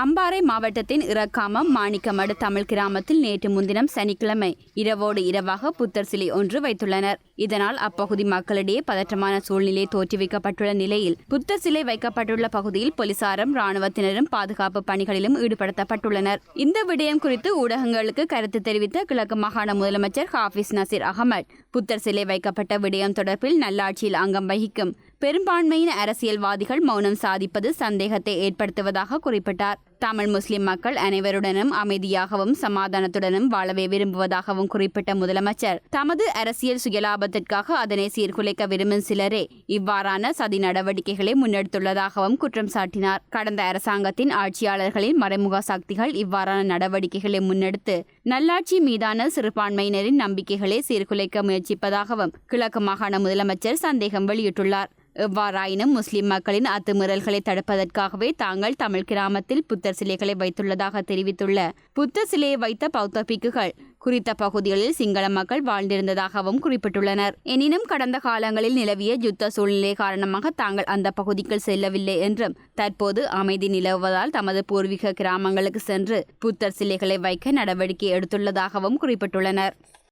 அம்பாறை மாவட்டத்தின் இறக்காமம் மாணிக்கமடு தமிழ் கிராமத்தில் நேற்று முன்தினம் சனிக்கிழமை இரவோடு இரவாக புத்தர் சிலை ஒன்று வைத்துள்ளனர். இதனால் அப்பகுதி மக்களிடையே பதற்றமான சூழ்நிலை தோற்றுவிக்கப்பட்டுள்ள நிலையில் புத்தர் சிலை வைக்கப்பட்டுள்ள பகுதியில் போலீசாரும் ராணுவத்தினரும் பாதுகாப்பு பணிகளிலும் ஈடுபடுத்தப்பட்டுள்ளனர். இந்த விடயம் குறித்து ஊடகங்களுக்கு கருத்து தெரிவித்த கிழக்கு மாகாண முதலமைச்சர் ஹாஃபிஸ் நசீர் அகமட் புத்தர் சிலை வைக்கப்பட்ட விடயம் தொடர்பில் நல்லாட்சியில் அங்கம் வகிக்கும் பெரும்பான்மையின் அரசியல்வாதிகள் மௌனம் சாதிப்பது சந்தேகத்தை ஏற்படுத்துவதாக குறிப்பிட்டார். தமிழ் முஸ்லிம் மக்கள் அனைவருடனும் அமைதியாகவும் சமாதானத்துடனும் வாழவே விரும்புவதாகவும் குறிப்பிட்ட முதலமைச்சர். தமது அரசியல் சுயலாபத்திற்காக அதனை சீர்குலைக்க விரும்பும் சிலரே இவ்வாறான சதி நடவடிக்கைகளை முன்னெடுத்துள்ளதாகவும் குற்றம் சாட்டினார். கடந்த அரசாங்கத்தின் ஆட்சியாளர்களின் மறைமுக சக்திகள் இவ்வாறான நடவடிக்கைகளை முன்னெடுத்து நல்லாட்சி மீதான சிறுபான்மையினரின் நம்பிக்கைகளை சீர்குலைக்க முயற்சிப்பதாகவும் கிழக்கு மாகாண முதலமைச்சர் சந்தேகம் வெளியிட்டுள்ளார். எவ்வாறாயினும் முஸ்லிம் மக்களின் அத்துமீறல்களை தடுப்பதற்காகவே தாங்கள் தமிழ் கிராமத்தில் புத்தர் சிலைகளை வைத்துள்ளதாக தெரிவித்துள்ள புத்தர் சிலையை வைத்த பௌத்த பிக்குகள் குறித்த பகுதிகளில் சிங்கள மக்கள் வாழ்ந்திருந்ததாகவும் குறிப்பிட்டுள்ளனர். எனினும் கடந்த காலங்களில் நிலவிய யுத்த சூழ்நிலை காரணமாக தாங்கள் அந்த பகுதிக்குள் செல்லவில்லை என்றும் தற்போது அமைதி நிலவுவதால் தமது பூர்வீக கிராமங்களுக்கு சென்று புத்தர் சிலைகளை வைக்க நடவடிக்கை எடுத்துள்ளதாகவும் குறிப்பிட்டுள்ளனர்.